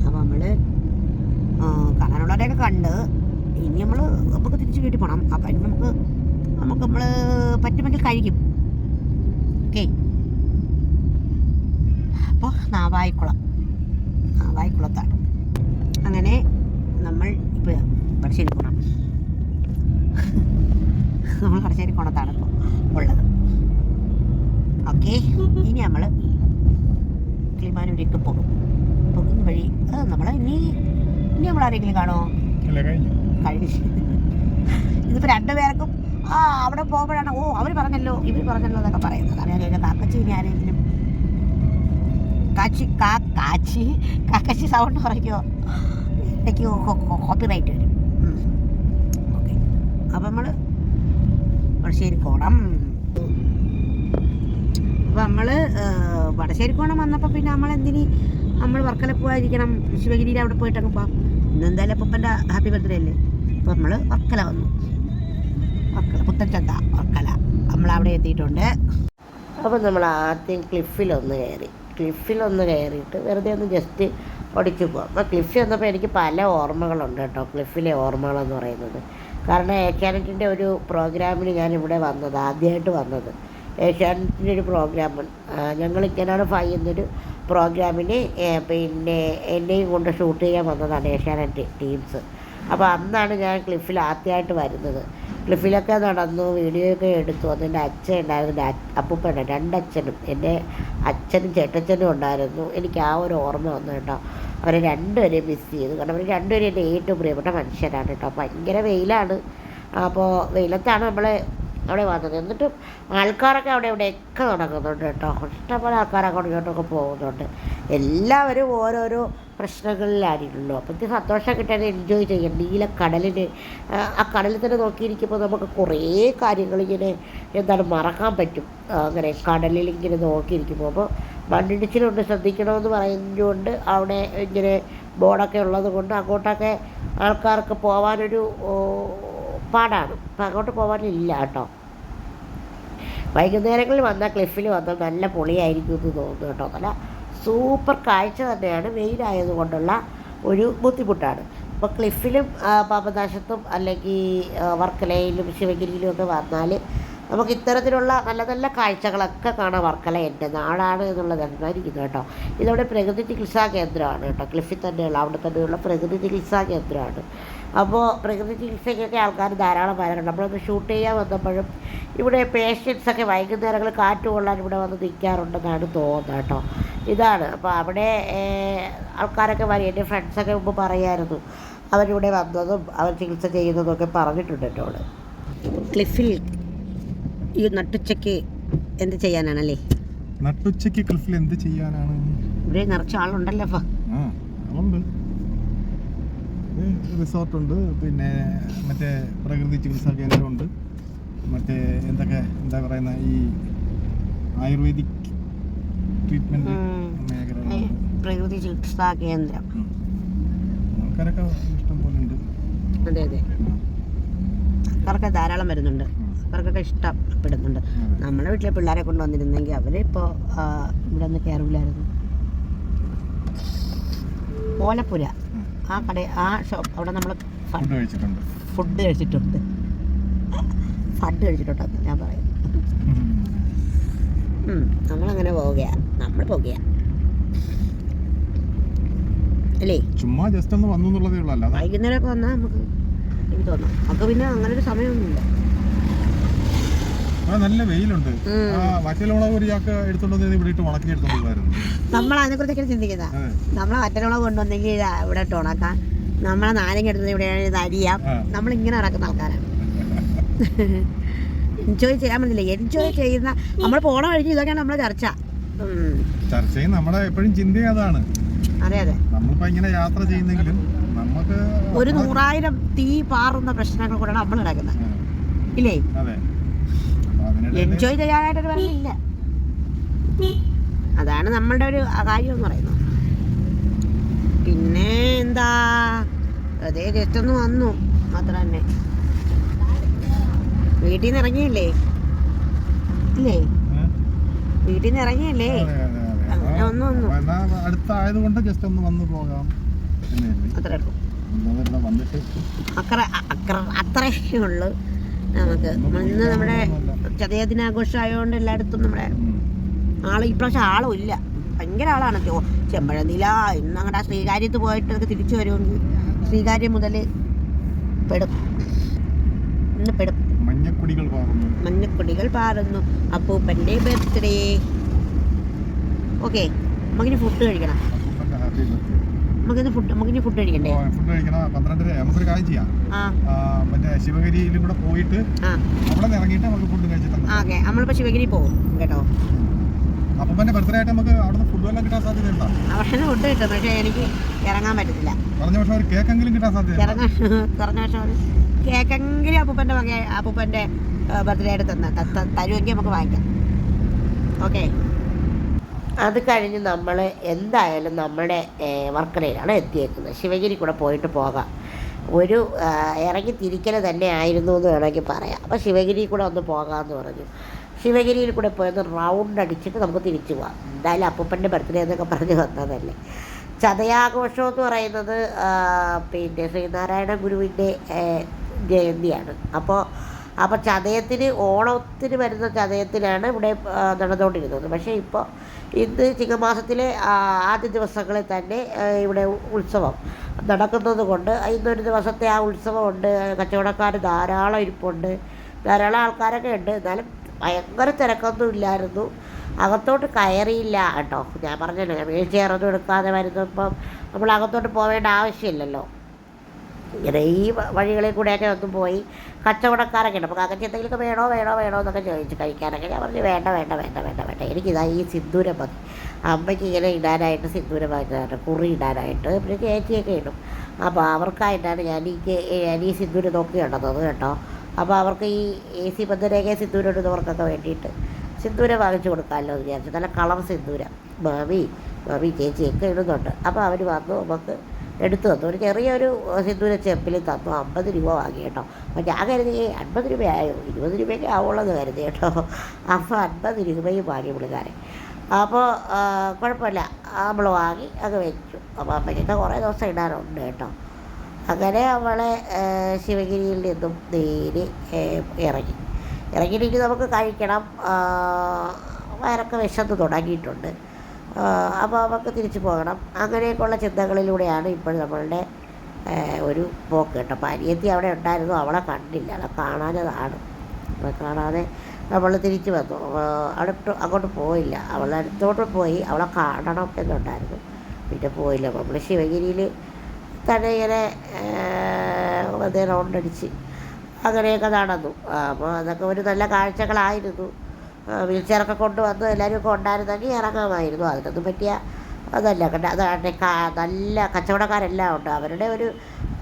അപ്പം നമ്മൾ കാണാനുള്ളവരെയൊക്കെ കണ്ട് ഇനി നമ്മൾ നമുക്ക് തിരിച്ച് വീട്ടിൽ പോകണം അപ്പം നമുക്ക് നമുക്ക് നമ്മൾ പറ്റുമെങ്കിൽ കഴിക്കും. ഓക്കെ. അപ്പോൾ നാവായിക്കുളം. നാവായിക്കുളത്താണ്. അങ്ങനെ നമ്മൾ ഇപ്പോൾ പടശ്ശേരി കുണം നമ്മൾ പടശ്ശേരി കുണത്താണ് ഇപ്പോൾ ഉള്ളത്. ഓക്കെ. ഇനി നമ്മൾ കിളിമാനൂരേക്ക് പോകും. പോകുന്ന വഴി നമ്മൾ ഇനി ഇനി നമ്മൾ ആരെങ്കിലും കാണുമോ ഇതിപ്പോ കഴിഞ്ഞു. കഴിഞ്ഞു. ഇതിപ്പോൾ രണ്ടുപേർക്കും ആ അവിടെ പോകുമ്പോഴാണ് ഓ അവർ പറഞ്ഞല്ലോ ഇവർ പറഞ്ഞല്ലോ എന്നൊക്കെ പറയുന്നത്. അതാണ് ഞാൻ കാക്കച്ചി ഇനി ആരെങ്കിലും കാച്ചി കാ കാച്ചി കാക്കച്ചി സൗണ്ട് ഇടയ്ക്ക് കോപ്പി റൈറ്റ് വരും. ഓക്കെ. അപ്പം നമ്മൾ വടശ്ശേരിക്കോണം അപ്പം നമ്മൾ വടശ്ശേരിക്കോണം വന്നപ്പോൾ പിന്നെ നമ്മൾ എന്തിനി നമ്മൾ വർക്കല പോകാതിരിക്കണം ശിവഗിരിയിൽ അവിടെ പോയിട്ടങ്ങ് പോവാം. ഇന്ന് എന്തായാലും അപ്പന്റെ ഹാപ്പി ബർത്ത്ഡേ അല്ലേ? അപ്പോൾ നമ്മൾ വർക്കല വന്നു. വർക്കല പുത്തൻചന്ത വർക്കല. നമ്മൾ അവിടെ എത്തിയിട്ടുണ്ട്. അപ്പം നമ്മൾ ആദ്യം ക്ലിഫിലൊന്ന് കയറി. ക്ലിഫിലൊന്ന് കയറിയിട്ട് വെറുതെ ഒന്ന് ജസ്റ്റ് ഒടിച്ചു പോകാം അപ്പോൾ ക്ലിഫിൽ വന്നപ്പോൾ എനിക്ക് പല ഓർമ്മകളുണ്ട് കേട്ടോ. ക്ലിഫിലെ ഓർമ്മകളെന്ന് പറയുന്നത്. കാരണം ഏക്കാനറ്റിന്റെ ഒരു പ്രോഗ്രാമിന് ഞാൻ ഇവിടെ വന്നത് ആദ്യമായിട്ട് വന്നത്. ഏഷ്യാനെറ്റിന്റെ ഒരു പ്രോഗ്രാം. ഞങ്ങൾ ഇങ്ങനെയാണ് ഫൈ എന്നൊരു പ്രോഗ്രാമിന് പിന്നെ എന്നെയും കൊണ്ട് ഷൂട്ട് ചെയ്യാൻ വന്നതാണ് ഏഷ്യാനെറ്റ് ടീംസ്. അപ്പോൾ അന്നാണ് ഞാൻ ക്ലിഫിൽ ആദ്യമായിട്ട് വരുന്നത്. ക്ലിഫിലൊക്കെ നടന്നു വീഡിയോ ഒക്കെ എടുത്തു. എന്റെ അച്ഛൻ ഉണ്ടായിരുന്നു എന്റെ അപ്പൂപ്പൻ രണ്ടച്ഛനും. എന്റെ അച്ഛനും ചേട്ടച്ചനും ഉണ്ടായിരുന്നു. എനിക്ക് ആ ഒരു ഓർമ്മ വന്നു കേട്ടോ. അവരെ രണ്ടുപേരെയും മിസ് ചെയ്തു. കാരണം അവർ രണ്ടുപേരും എന്റെ ഏറ്റവും പ്രിയപ്പെട്ട മനുഷ്യരാണ് കേട്ടോ. ഭയങ്കര വെയിലാണ്. അപ്പോൾ വെയിലത്താണ് നമ്മൾ അവിടെ വന്നത്. എന്നിട്ടും ആൾക്കാരൊക്കെ അവിടെ ഇവിടെയൊക്കെ നടക്കുന്നുണ്ട് കേട്ടോ. ഇഷ്ടംപോലെ ആൾക്കാരൊക്കെ ഇങ്ങോട്ടൊക്കെ പോകുന്നുണ്ട്. എല്ലാവരും ഓരോരോ പ്രശ്നങ്ങളിലാണല്ലോ അപ്പോഴത്തെ സന്തോഷം കിട്ടാൻ എൻജോയ് ചെയ്യണം നീല കടലിന് ആ, കടലിൽ തന്നെ നോക്കിയിരിക്കുമ്പോൾ നമുക്ക് കുറേ കാര്യങ്ങൾ ഇങ്ങനെ എന്താണ് മറക്കാൻ പറ്റും. അങ്ങനെ കടലിൽ ഇങ്ങനെ നോക്കിയിരിക്കുമ്പോൾ. അപ്പോൾ മണ്ണിടിച്ചിലുണ്ട് ശ്രദ്ധിക്കണമെന്ന് പറയുന്നതുകൊണ്ട് അവിടെ ഇങ്ങനെ ബോർഡൊക്കെ ഉള്ളത് കൊണ്ട് അങ്ങോട്ടൊക്കെ ആൾക്കാർക്ക് പോകാനൊരു പാടാണ്. അപ്പം അങ്ങോട്ട് പോകാനില്ല കേട്ടോ. വൈകുന്നേരങ്ങളിൽ വന്നാൽ ക്ലിഫിൽ വന്നാൽ നല്ല പൊളിയായിരിക്കും എന്ന് തോന്നുന്നു കേട്ടോ. നല്ല സൂപ്പർ കാഴ്ച തന്നെയാണ്. വെയിലായത് കൊണ്ടുള്ള ഒരു ബുദ്ധിമുട്ടാണ്. അപ്പോൾ ക്ലിഫിലും പാപനാശത്തും അല്ലെങ്കിൽ വർക്കലയിലും ശിവഗിരിയിലും ഒക്കെ വന്നാൽ നമുക്ക് ഇത്തരത്തിലുള്ള നല്ല നല്ല കാഴ്ചകളൊക്കെ കാണാൻ വർക്കല എന്റെ നാടാണ് എന്നുള്ളത് അഭിമാനിക്കുന്നു കേട്ടോ. ഇതവിടെ പ്രകൃതി ചികിത്സാ കേന്ദ്രമാണ് കേട്ടോ. ക്ലിഫിൽ തന്നെയുള്ള അവിടെ തന്നെയുള്ള പ്രകൃതി ചികിത്സാ കേന്ദ്രമാണ്. അപ്പോൾ പ്രകൃതി ചികിത്സയ്ക്കൊക്കെ ആൾക്കാർ ധാരാളം വരാറുണ്ട്. നമ്മളൊന്ന് ഷൂട്ട് ചെയ്യാൻ വന്നപ്പോഴും ഇവിടെ പേഷ്യൻസൊക്കെ വൈകുന്നേരങ്ങളിൽ കാറ്റ് കൊള്ളാൻ ഇവിടെ വന്ന് നിൽക്കാറുണ്ടെന്നാണ് തോന്നുന്നത് കേട്ടോ. ഇതാണ്. അപ്പോൾ അവിടെ ആൾക്കാരൊക്കെ വരും. എന്റെ ഫ്രണ്ട്സൊക്കെ മുമ്പ് പറയായിരുന്നു. അവരിവിടെ വന്നതും അവർ ചികിത്സ ചെയ്യുന്നതും ഒക്കെ പറഞ്ഞിട്ടുണ്ട് എന്നോട് ക്ലിഫിൽ ഈ നട്ടുച്ചയ്ക്ക് എന്ത് ചെയ്യാനാണല്ലേ നട്ടുച്ചയ്ക്ക് ക്ലിഫിൽ എന്ത് ചെയ്യാനാണ്? ഇവിടെ നിറച്ച ആളുണ്ടല്ലോ അപ്പോൾ ആ അതുണ്ട് റിസോർട്ടുണ്ട്. പിന്നെ മറ്റേ പ്രകൃതി ചികിത്സാ കേന്ദ്രമുണ്ട്. മറ്റേ എന്തൊക്കെ എന്താ പറയുന്ന ഈ ആയുർവേദിക് ട്രീറ്റ്മെന്റ് മേഖല പ്രകൃതി ചികിത്സാ കേന്ദ്രം. ആൾക്കാരൊക്കെ ഇഷ്ടം പോലെ ഉണ്ട്. അതെ അതെ. ആൾക്കാർക്ക് ധാരാളം വരുന്നുണ്ട്. അവർക്കൊക്കെ ഇഷ്ടപ്പെടുന്നുണ്ട് നമ്മുടെ വീട്ടിലെ പിള്ളേരെ കൊണ്ട് വന്നിരുന്നെങ്കിൽ അവരിപ്പോൾ ഇവിടെ നിന്ന് കയറില്ലായിരുന്നു ഓലപ്പുര. ആ കട ആ ഷോപ്പ് അവിടെ നമ്മൾ ഫുഡ് കഴിച്ചിട്ടുണ്ട്. കഴിച്ചിട്ടുണ്ട് കഴിച്ചിട്ടുണ്ടെന്ന് ഞാൻ പറയുന്നു. ഉം, നമ്മളങ്ങനെ പോവുകയാണ് നമ്മൾ പോവുകയാണ് അല്ലേ? ചുമ്മാ ജസ്റ്റ് ഒന്ന് വന്നു എന്നുള്ളതേ ഉള്ളൂ. അല്ലാതെ വൈകുന്നേരമൊക്കെ വന്നാൽ നമുക്ക് എനിക്ക് തോന്നാം. നമുക്ക് പിന്നെ അങ്ങനെ ഒരു സമയമൊന്നുമില്ല നല്ല വെയിലുണ്ട്. വറ്റലുളവ് ഒരു ചാക്ക് എടുത്തോണ്ട് വന്ന് ഇവിടെ ഇട്ട് ഉണക്കി എടുത്തോണ്ട് നമ്മൾ നമ്മൾ അതിനെക്കുറിച്ചൊക്കെ ചിന്തിക്കുന്ന? നമ്മളെ വറ്റലുളവ് കൊണ്ടുവന്നെങ്കിൽ ഇതാ ഇവിടെ ഇട്ട് ഉണക്കാം. നമ്മളെ നാരങ്ങ എടുത്തത് ഇവിടെ ഇത് അരിയാം നമ്മൾ നമ്മളിങ്ങനെ നടക്കുന്ന ആൾക്കാരാണ് എൻജോയ് ചെയ്യാൻ പറ്റില്ല. എൻജോയ് ചെയ്യുന്ന നമ്മൾ പോണ കഴിഞ്ഞ് ഇതൊക്കെയാണ് നമ്മളെ ചർച്ച. ചർച്ചയും നമ്മുടെ എപ്പോഴും ചിന്തയും അതാണ് അതെ അതെ. നമ്മളിപ്പോ ഇങ്ങനെ യാത്ര ചെയ്യുന്നെങ്കിലും നമുക്ക് ഒരു നൂറായിരം തീ പാറുന്ന പ്രശ്നങ്ങൾ കൂടെയാണ് നമ്മൾ നടക്കുന്നത്. ഇല്ലേ? എൻജോയ് ചെയ്യാനായിട്ടൊരു പറഞ്ഞില്ല അതാണ് നമ്മളുടെ ഒരു കാര്യം എന്ന് പറയുന്നത്. പിന്നെ എന്താ? അതേ ജസ്റ്റ് ഒന്ന് വന്നു. അത്ര തന്നെ. വീട്ടിൽ നിന്ന് ഇറങ്ങിയല്ലേ ഇല്ലേ? വീട്ടിൽ നിന്ന് ഇറങ്ങിയല്ലേ. അങ്ങനെ ഒന്നും ഒന്നും. അപ്പൊ എന്നാ ജസ്റ്റ് ഒന്ന് വന്ന് പോകാം. അത്രേ ഉള്ളൂ നമുക്ക് ഇന്ന് നമ്മുടെ ചതയ ദിനാഘോഷമായതുകൊണ്ട് എല്ലായിടത്തും നമ്മുടെ. ആൾ ഇപ്രാവശ്യം ആളും ഇല്ല ഭയങ്കര ആളാണ് ചോ ചെമ്പഴനില ഇന്ന് അങ്ങോട്ട് ആ ശ്രീകാര്യത്ത് പോയിട്ട് അതൊക്കെ തിരിച്ചു വരുമെങ്കിൽ ശ്രീകാര്യം മുതൽ പെടും ഇന്ന് പെടും മഞ്ഞക്കുടികൾ പാറുന്നു. മഞ്ഞക്കൊടികൾ പാറുന്നു. അപ്പൂപ്പന്റെ ബർത്ത്ഡേ ഓക്കെ നമുക്കിനി ഫുഡ് കഴിക്കണം. നമുക്കിന്ന് ഫുഡ് നമുക്കിനി ഫുഡ് കഴിക്കണ്ടേ? ഫുഡ് കഴിക്കണം. പന്ത്രണ്ടര നമുക്കൊരു കാര്യം ചെയ്യാം. മറ്റേ ശിവഗിരിയിലും കൂടെ പോയിട്ട് നമ്മൾ അവിടെ ഇറങ്ങിയിട്ട് നമുക്ക് ഫുഡ് കഴിച്ചിട്ടുണ്ട് ഓക്കെ നമ്മളിപ്പോൾ ശിവഗിരി പോകും കേട്ടോ. ബർത്ത്ഡേ ആയിട്ട് നമുക്ക് അവിടുന്ന് ഫുഡ് കിട്ടാൻ സാധ്യതയുണ്ടോ ഫുഡ് കിട്ടും. പക്ഷേ എനിക്ക് ഇറങ്ങാൻ പറ്റത്തില്ല. പറഞ്ഞ പക്ഷേ ഒരു കേക്കെങ്കിലും കിട്ടാൻ ഇറങ്ങാൻ കേക്കെങ്കിലും അപ്പൂപ്പന്റെ വക അപ്പൂപ്പന്റെ ബർത്ത്ഡേ ആയിട്ട് തന്ന. തരുമെങ്കിൽ നമുക്ക് വാങ്ങിക്കാം. ഓക്കെ അത് കഴിഞ്ഞ് നമ്മൾ എന്തായാലും നമ്മുടെ വർക്കലയിലാണ് എത്തിയേക്കുന്നത്. ശിവഗിരി കൂടെ പോയിട്ട് പോകാം. ഒരു ഇറങ്ങി തിരിക്കൽ തന്നെ ആയിരുന്നു എന്ന് വേണമെങ്കിൽ പറയാം. അപ്പോൾ ശിവഗിരി കൂടെ ഒന്ന് പോകാമെന്ന് പറഞ്ഞു. ശിവഗിരിയിൽ കൂടെ പോയൊന്ന് റൗണ്ട് അടിച്ചിട്ട് നമുക്ക് തിരിച്ചു പോകാം. എന്തായാലും അപ്പൂപ്പന്റെ ബർത്ത്ഡേ എന്നൊക്കെ പറഞ്ഞ് വന്നതല്ലേ. ചതയാഘോഷം എന്ന് പറയുന്നത് പിന്നെ ശ്രീനാരായണ ഗുരുവിന്റെ ജയന്തിയാണ് അപ്പോൾ അപ്പോൾ ചതയത്തിന് ഓണത്തിന് വരുന്ന ചതയത്തിനാണ് ഇവിടെ നടന്നുകൊണ്ടിരുന്നത്. പക്ഷേ ഇപ്പോൾ ഇന്ന് ചിങ്ങമാസത്തിലെ ആദ്യ ദിവസങ്ങളിൽ തന്നെ ഇവിടെ ഉത്സവം നടക്കുന്നത് കൊണ്ട് ഇന്നൊരു ദിവസത്തെ ആ ഉത്സവമുണ്ട്. കച്ചവടക്കാർ ധാരാളം ഇരിപ്പുണ്ട്. ധാരാളം ആൾക്കാരൊക്കെ ഉണ്ട്. എന്നാലും ഭയങ്കര തിരക്കൊന്നും ഇല്ലായിരുന്നു. അകത്തോട്ട് കയറിയില്ല കേട്ടോ. ഞാൻ പറഞ്ഞല്ലോ വീൽ ചെയറൊന്നും എടുക്കാതെ വരുന്നപ്പം നമ്മൾ അകത്തോട്ട് പോവേണ്ട ആവശ്യമില്ലല്ലോ. ഇങ്ങനെ ഈ വഴികളിൽ കൂടെയൊക്കെ ഒന്ന് പോയി കച്ചവടക്കാരൊക്കെ ഉണ്ട്. അപ്പോൾ കാക്കച്ചി എന്തെങ്കിലുമൊക്കെ വേണോ വേണോ വേണോ എന്നൊക്കെ ചോദിച്ച് കഴിക്കാനൊക്കെ ഞാൻ പറഞ്ഞു വേണ്ട വേണ്ട വേണ്ട വേണ്ട വേണ്ട. എനിക്കിതാ ഈ സിന്ദൂരം മതി. അമ്മയ്ക്ക് ഇങ്ങനെ ഇടാനായിട്ട് സിന്ദൂരം വാങ്ങിച്ചതാണ് കുറി ഇടാനായിട്ട്. പിന്നെ ചേച്ചിയൊക്കെ ഇടും. അപ്പോൾ അവർക്കായിട്ടാണ് ഞാൻ ഈ ഞാൻ ഈ സിന്ദൂരം നോക്കി കണ്ടത്. കേട്ടോ. അപ്പോൾ അവർക്ക് ഈ എ സി സിന്ദൂര സിന്ദൂരം ഇടുന്നവർക്കൊക്കെ വേണ്ടിയിട്ട് സിന്ദൂരം വാങ്ങിച്ചു കൊടുക്കാമല്ലോ എന്ന് വിചാരിച്ചു. നല്ല കളർ സിന്ദൂരം. മാമി മാമി ചേച്ചിയൊക്കെ ഇടുന്നുണ്ട്. അപ്പോൾ അവർ വന്നു. നമുക്ക് എടുത്തു തന്നു. ഒരു ചെറിയൊരു സിന്ദൂര ചെപ്പിൽ തന്നു. അമ്പത് രൂപ വാങ്ങി കേട്ടോ. അപ്പോൾ ഞാൻ കരുതി "ഏയ്, അൻപത് രൂപയായോ? ഇരുപത് രൂപയൊക്കെ ആവുള്ളത് കരുതി കേട്ടോ. അപ്പോൾ അൻപത് രൂപയും വാങ്ങി പുള്ളിക്കാരൻ. അപ്പോൾ കുഴപ്പമില്ല. നമ്മൾ വാങ്ങി അത് വെച്ചു. അപ്പോൾ അമ്മയ്ക്കൊക്കെ കുറേ ദിവസം ഇടാനുണ്ട് കേട്ടോ. അങ്ങനെ അവളെ ശിവഗിരിയിൽ നിന്നും നേരി ഇറങ്ങി. ഇറങ്ങിയിട്ട് നമുക്ക് കഴിക്കണം. വയറൊക്കെ വിശന്ന് തുടങ്ങിയിട്ടുണ്ട്. അപ്പോൾ അവർക്ക് തിരിച്ചു പോകണം. അങ്ങനെയൊക്കെയുള്ള ചിന്തകളിലൂടെയാണ് ഇപ്പോൾ നമ്മളുടെ ഒരു പോക്ക് കേട്ടോ. അപ്പോൾ അനിയത്തി അവിടെ ഉണ്ടായിരുന്നു. അവളെ കണ്ടില്ല. അവളെ കാണാനതാണ് അവളെ കാണാതെ നമ്മൾ തിരിച്ചു വന്നു. അവിടെ അങ്ങോട്ട് പോയില്ല. അവളെ അടുത്തോട്ട് പോയി അവളെ കാണണം എന്നുണ്ടായിരുന്നു. പിന്നെ പോയില്ല. നമ്മൾ ശിവഗിരിയിൽ തന്നെ ഇങ്ങനെ വെറുതെ റൗണ്ടടിച്ച് അങ്ങനെയൊക്കെ നടന്നു. അപ്പോൾ അതൊക്കെ ഒരു നല്ല കാഴ്ചകളായിരുന്നു. വീൽ ചെയറൊക്കെ കൊണ്ടുവന്ന് എല്ലാവരും ഒക്കെ ഉണ്ടായിരുന്നെങ്കിൽ ഇറങ്ങാമായിരുന്നു. അതിനൊന്നും പറ്റിയ അതല്ല. കേട്ടോ അതാണ് നല്ല കച്ചവടക്കാരെല്ലാം ഉണ്ട്. അവരുടെ ഒരു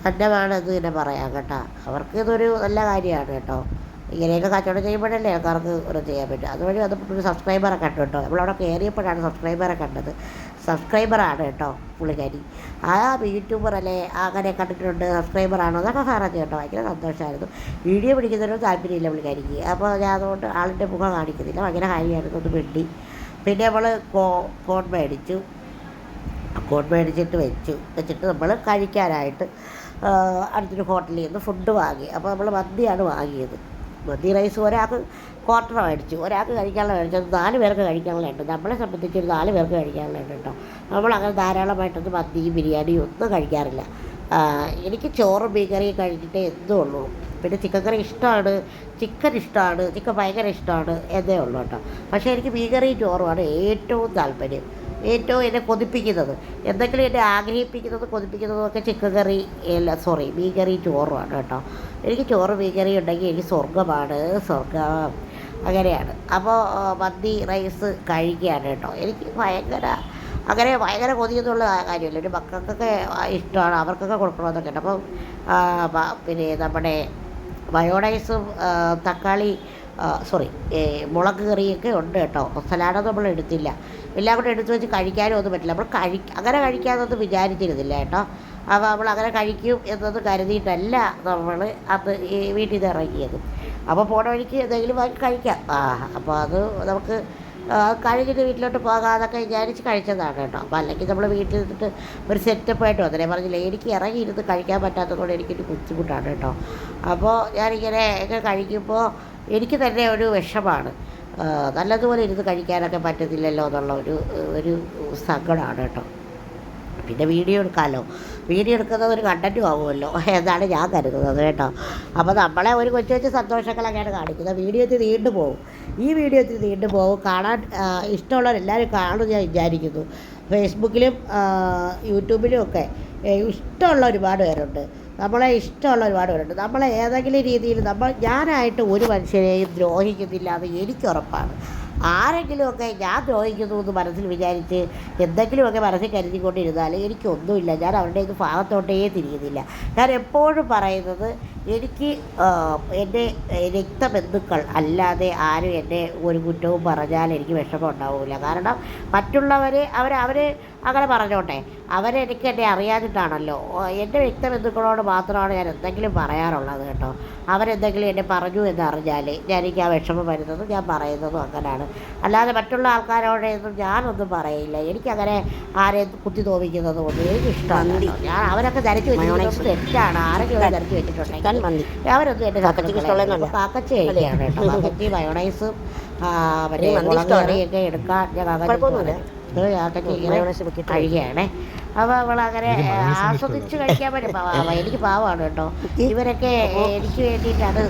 അന്നമാണ് എന്ന് തന്നെ പറയാം കേട്ടോ. അവർക്ക് ഇതൊരു നല്ല കാര്യമാണ് കേട്ടോ. ഇങ്ങനെയൊക്കെ കച്ചവടം ചെയ്യുമ്പോഴല്ലേ ആൾക്കാർക്ക് ഒരു ചെയ്യാൻ പറ്റും. അതുവഴി വന്നപ്പോൾ ഒരു സബ്സ്ക്രൈബറെ കണ്ടു കേട്ടോ. നമ്മളവിടെ കയറിയപ്പോഴാണ് സബ്സ്ക്രൈബറെ കണ്ടത്. സബ്സ്ക്രൈബറാണ് കേട്ടോ. പുള്ളിക്കാരി. ആ യൂട്യൂബർ അല്ലേ അങ്ങനെ കണ്ടിട്ടുണ്ട് സബ്സ്ക്രൈബറാണോ എന്നൊക്കെ പറഞ്ഞു കേട്ടോ. ഭയങ്കര സന്തോഷമായിരുന്നു വീഡിയോ പിടിക്കുന്നതിനും താല്പര്യമില്ല പുള്ളിക്കാരിക്ക്. അപ്പോൾ ഞാൻ അതുകൊണ്ട് ആളിന്റെ മുഖം കാണിക്കുന്നില്ല. ഭയങ്കര കാര്യമായിരുന്നു ഒന്ന് വെട്ടി പിന്നെ നമ്മൾ കോ കോൺ മേടിച്ചു. കോൺ മേടിച്ചിട്ട് വെച്ചു. വെച്ചിട്ട് നമ്മൾ കഴിക്കാനായിട്ട് അടുത്തൊരു ഹോട്ടലിൽ നിന്ന് ഫുഡ് വാങ്ങി. അപ്പോൾ നമ്മൾ മന്തിയാണ് വാങ്ങിയത്. മന്തി റൈസ് ഒരാൾക്ക് ക്വാർട്ടർ മേടിച്ചു ഒരാൾക്ക് കഴിക്കാനുള്ള മേടിച്ചത് നാല് പേർക്ക് കഴിക്കാനുള്ള ഉണ്ട്. നമ്മളെ സംബന്ധിച്ച് ഒരു നാല് പേർക്ക് കഴിക്കാനുള്ള ഉണ്ട് കേട്ടോ. നമ്മൾ അങ്ങനെ ധാരാളമായിട്ടൊന്നും മന്തിയും ബിരിയാണിയും ഒന്നും കഴിക്കാറില്ല. എനിക്ക് ചോറും മീൻ കറിയും കഴിച്ചിട്ടേ എന്തേ ഉള്ളൂ. പിന്നെ ചിക്കൻ കറി ഇഷ്ടമാണ്. ചിക്കൻ ഇഷ്ടമാണ്. ചിക്കൻ ഭയങ്കര ഇഷ്ടമാണ്. എന്നേ ഉള്ളൂ കേട്ടോ. പക്ഷേ എനിക്ക് മീൻ കറിയും ചോറുമാണ് ഏറ്റവും താല്പര്യം. ഏറ്റവും എന്നെ കൊതിപ്പിക്കുന്നത്. എന്തെങ്കിലും എന്നെ ആഗ്രഹിപ്പിക്കുന്നത് കൊതിപ്പിക്കുന്നതും ഒക്കെ ചിക്കൻ കറി അല്ല സോറി മീൻ കറി ചോറുമാണ് കേട്ടോ. എനിക്ക് ചോറ് മീൻ കറി ഉണ്ടെങ്കിൽ എനിക്ക് സ്വർഗമാണ് സ്വർഗം അങ്ങനെയാണ്. അപ്പോൾ മന്തി റൈസ് കഴിക്കുകയാണ് കേട്ടോ. എനിക്ക് ഭയങ്കര അങ്ങനെ ഭയങ്കര കൊതിയെന്നുള്ള കാര്യമല്ല. ഒരു മക്കൾക്കൊക്കെ ഇഷ്ടമാണ്. അവർക്കൊക്കെ കൊടുക്കണമെന്നൊക്കെ ഉണ്ട്. അപ്പം പിന്നെ നമ്മുടെ മയോണൈസും തക്കാളി സോറി മുളക് കറിയൊക്കെ ഉണ്ട് കേട്ടോ. സലാഡ് നമ്മൾ എടുത്തില്ല. എല്ലാം കൂടെ എടുത്ത് വെച്ച് കഴിക്കാനും ഒന്നും പറ്റില്ല. നമ്മൾ കഴി അങ്ങനെ കഴിക്കാമെന്നൊന്നും വിചാരിച്ചിരുന്നില്ല കേട്ടോ. അപ്പോൾ നമ്മൾ അങ്ങനെ കഴിക്കും എന്നത് കരുതിയിട്ടല്ല നമ്മൾ അത് ഈ വീട്ടിൽ നിന്ന് ഇറങ്ങിയത്. അപ്പോൾ പോണ വഴിക്ക് എന്തെങ്കിലും വാങ്ങി കഴിക്കാം. ആ അപ്പോൾ അത് നമുക്ക് കഴിഞ്ഞിട്ട് വീട്ടിലോട്ട് പോകാതൊക്കെ വിചാരിച്ച് കഴിച്ചതാണ് കേട്ടോ. അപ്പോൾ അല്ലെങ്കിൽ നമ്മൾ വീട്ടിൽ നിന്നിട്ട് ഒരു സെറ്റപ്പായിട്ട് വന്നില്ലേ പറഞ്ഞില്ലേ എനിക്ക് ഇറങ്ങിയിരുന്ന് കഴിക്കാൻ പറ്റാത്തതുകൊണ്ട് എനിക്കൊരു ബുദ്ധിമുട്ടാണ് കേട്ടോ. അപ്പോൾ ഞാനിങ്ങനെ കഴിക്കുമ്പോൾ എനിക്ക് തന്നെ ഒരു വിഷമാണ്. നല്ലതുപോലെ ഇരുന്ന് കഴിക്കാനൊക്കെ പറ്റത്തില്ലല്ലോ എന്നുള്ള ഒരു ഒരു സങ്കടമാണ് കേട്ടോ. പിന്നെ വീഡിയോ എടുക്കാമല്ലോ വീഡിയോ എടുക്കുന്നത് ഒരു കണ്ടന്റും ആവുമല്ലോ. എന്നാണ് ഞാൻ കരുതുന്നത് കേട്ടോ. അപ്പോൾ നമ്മളെ ഒരു കൊച്ചു കൊച്ചു സന്തോഷങ്ങളൊക്കെയാണ് കാണിക്കുന്നത്. വീഡിയോ നീണ്ടു പോകും ഈ വീഡിയോ നീണ്ടു പോകും കാണാൻ ഇഷ്ടമുള്ളവരെല്ലാവരും കാണും ഞാൻ വിചാരിക്കുന്നു. ഫേസ്ബുക്കിലും യൂട്യൂബിലും ഒക്കെ ഇഷ്ടമുള്ള ഒരുപാട് പേരുണ്ട്. നമ്മളെ ഇഷ്ടമുള്ള ഒരുപാട് പേരുണ്ട്. നമ്മളെ ഏതെങ്കിലും രീതിയിൽ നമ്മൾ ഞാനായിട്ട് ഒരു മനുഷ്യരെയും ദ്രോഹിക്കുന്നില്ല എന്ന് എനിക്ക് ഉറപ്പാണ്. ആരെങ്കിലുമൊക്കെ ഞാൻ ദ്രോഹിക്കുന്നു എന്ന് മനസ്സിൽ വിചാരിച്ച് എന്തെങ്കിലുമൊക്കെ മനസ്സിൽ കരുതിക്കൊണ്ടിരുന്നാൽ എനിക്കൊന്നുമില്ല. ഞാൻ അവരുടെ ഇത് ഭാഗത്തോട്ടേ തിരിയുന്നില്ല. ഞാൻ എപ്പോഴും പറയുന്നത് എനിക്ക് എന്റെ രക്തബന്ധുക്കൾ അല്ലാതെ ആരും എന്നെ ഒരു കുറ്റവും പറഞ്ഞാൽ എനിക്ക് വിഷമം ഉണ്ടാവില്ല കാരണം മറ്റുള്ളവർ അവർ അവർ അങ്ങനെ പറഞ്ഞോട്ടെ. അവരെനിക്ക് എന്നെ അറിയാതിട്ടാണല്ലോ എന്റെ രക്തബന്ധുക്കളോട് മാത്രമാണ് ഞാൻ എന്തെങ്കിലും പറയാറുള്ളത് കേട്ടോ. അവരെന്തെങ്കിലും എന്നെ പറഞ്ഞു എന്നറിഞ്ഞാൽ ഞാൻ എനിക്ക് ആ വിഷമം വരുന്നതും ഞാൻ പറയുന്നതും അങ്ങനെയാണ് അല്ലാതെ മറ്റുള്ള ആൾക്കാരോടൊന്നും ഞാനൊന്നും പറയില്ല. എനിക്കങ്ങനെ ആരെ കുത്തി തോന്നിക്കുന്നതും ഒന്നും എനിക്കിഷ്ടമാണ് ഞാൻ അവരൊക്കെ ധരിച്ചു വെച്ചിട്ടുണ്ട് തെറ്റാണ്. ആരെങ്കിലും ധരിച്ചു വെച്ചിട്ടുണ്ടെങ്കിൽ മന്തി. അവരൊന്നും എന്റെ കാക്കച്ചിക്ക് ഇഷ്ടമുള്ളതൊന്നുമല്ല. കാക്കച്ചി കഴിക്കുകയാണ് കേട്ടോ. കാക്കച്ചി മയോണൈസും മറ്റേ മുളക്. കറിയൊക്കെ എടുക്കാൻ ഞാൻ കാക്കച്ചി കാക്കച്ചി ഇങ്ങനെ കഴിക്കുകയാണേ. അപ്പോൾ അവളങ്ങനെ എനിക്ക് ആസ്വദിച്ച് കഴിക്കാൻ പറ്റും. പാവ- എനിക്ക് പാവമാണ് കേട്ടോ. ഇവരൊക്കെ എനിക്ക് വേണ്ടിയിട്ടാണ്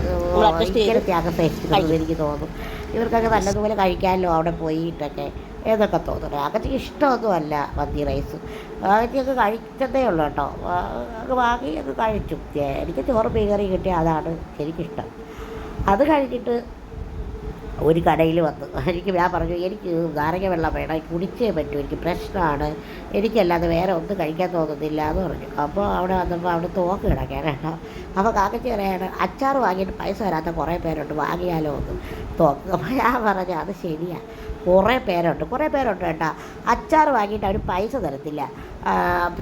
ത്യാഗം സഹിക്കുന്നത് എനിക്ക് തോന്നും. ഇവർക്കൊക്കെ നല്ലതുപോലെ കഴിക്കാമല്ലോ അവിടെ പോയിട്ടൊക്കെ. എന്നൊക്കെ തോന്നുന്നു. അകത്തേക്ക് ഇഷ്ടമൊന്നുമല്ല മന്തി റൈസ്. അകത്തേക്ക് കഴിച്ചതേ ഉള്ളൂ കേട്ടോ. അത് വാങ്ങി അത് കഴിച്ചു. എനിക്ക് ചോറ് മീൻ കറി കിട്ടിയ അതാണ് എനിക്കിഷ്ടം. അത് കഴിഞ്ഞിട്ട് ഒരു കടയിൽ വന്നു. എനിക്ക് ഞാൻ പറഞ്ഞു എനിക്ക് നാരങ്ങ വെള്ളം വേണം കുടിച്ചേ പറ്റൂ എനിക്ക് പ്രശ്നമാണ് എനിക്കല്ലാതെ വേറെ ഒന്നും കഴിക്കാൻ തോന്നുന്നില്ല എന്ന് പറഞ്ഞു. അപ്പോൾ അവിടെ വന്നപ്പോൾ അവിടെ തോക്ക് കിടക്കാനാണ് അപ്പോൾ കാക്കച്ചി പറയാണ് അച്ചാർ വാങ്ങിയിട്ട് പൈസ വരാത്ത കുറേ പേരുണ്ട് വാങ്ങിയാലോ ഒന്ന് തോക്ക്. അപ്പോൾ ഞാൻ പറഞ്ഞു അത് ശരിയാണ് കുറേ പേരുണ്ട് കുറേ പേരുണ്ട് കേട്ടോ അച്ചാർ വാങ്ങിയിട്ട് അവർ പൈസ തരത്തില്ല.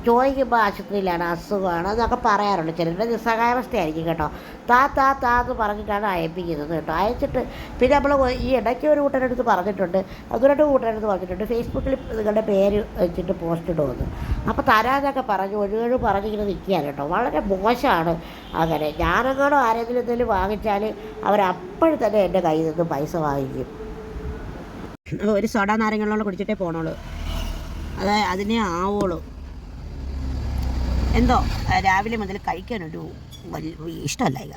ചോദിക്കുമ്പോൾ ആശുപത്രിയിലാണ് അസുഖമാണ് എന്നൊക്കെ പറയാറുണ്ട്. ചിലരുടെ നിസ്സഹായാവസ്ഥയായിരിക്കും കേട്ടോ. താ താ താ എന്ന് പറഞ്ഞിട്ടാണ് അയപ്പിക്കുന്നത് കേട്ടോ. അയച്ചിട്ട് പിന്നെ നമ്മൾ ഈ ഇടയ്ക്ക് ഒരു കൂട്ടരടുത്ത് പറഞ്ഞിട്ടുണ്ട്. അതുകൊണ്ട് കൂട്ടരടുത്ത് പറഞ്ഞിട്ടുണ്ട്. ഫേസ്ബുക്കിൽ നിങ്ങളുടെ പേര് വെച്ചിട്ട് പോസ്റ്റ് ഇടുമെന്ന്. അപ്പോൾ തരാതൊക്കെ പറഞ്ഞ് ഒഴുകഴ് പറഞ്ഞിങ്ങനെ നിൽക്കുകയാണ് കേട്ടോ. വളരെ മോശമാണ് അങ്ങനെ. ഞാനെങ്ങാണോ ആരെങ്കിലും എന്തെങ്കിലും വാങ്ങിച്ചാൽ അവരപ്പോഴും തന്നെ എന്റെ കയ്യിൽ നിന്ന് പൈസ വാങ്ങിക്കും. ഒരു സോഡ നാരങ്ങളോട് കുടിച്ചിട്ടേ പോണോളൂ. അത് അതിനെ ആവുള്ളൂ എന്തോ രാവിലെ മുതൽ കഴിക്കാനൊരു വലിയ ഇഷ്ടമല്ല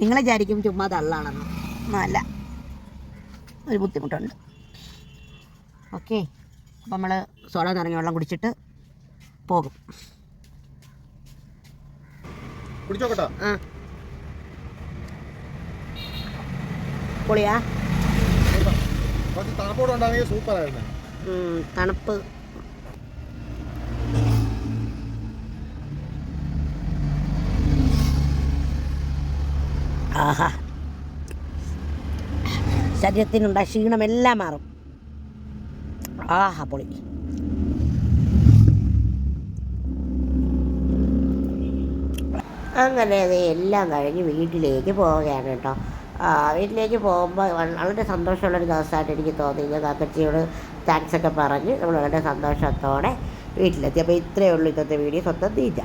നിങ്ങൾ വിചാരിക്കും ചുമ്മാ തള്ളാണെന്ന്. അല്ല ഒരു ബുദ്ധിമുട്ടുണ്ട്. ഓക്കെ. അപ്പം നമ്മൾ സോഡ നിറഞ്ഞ വെള്ളം കുടിച്ചിട്ട് പോകും. കുടിച്ചോക്കട്ടെ. ആ. പൊളിയാ. തണുപ്പ്. ആഹാ. ശരീരത്തിനുണ്ടായ ക്ഷീണമെല്ലാം മാറും. ആഹാ പൊളി. അങ്ങനെ അത് എല്ലാം കഴിഞ്ഞ് വീട്ടിലേക്ക് പോവുകയാണ് കേട്ടോ. വീട്ടിലേക്ക് പോകുമ്പോൾ വളരെ സന്തോഷമുള്ളൊരു ദിവസമായിട്ട് എനിക്ക് തോന്നി. ഞാൻ കാക്കച്ചിയോട് താങ്ക്സ് ഒക്കെ പറഞ്ഞ് നമ്മൾ വളരെ സന്തോഷത്തോടെ വീട്ടിലെത്തി. അപ്പോൾ ഇത്രയേ ഉള്ളൂ ഇന്നത്തെ വീഡിയോ. സ്വന്തം തീറ്റ.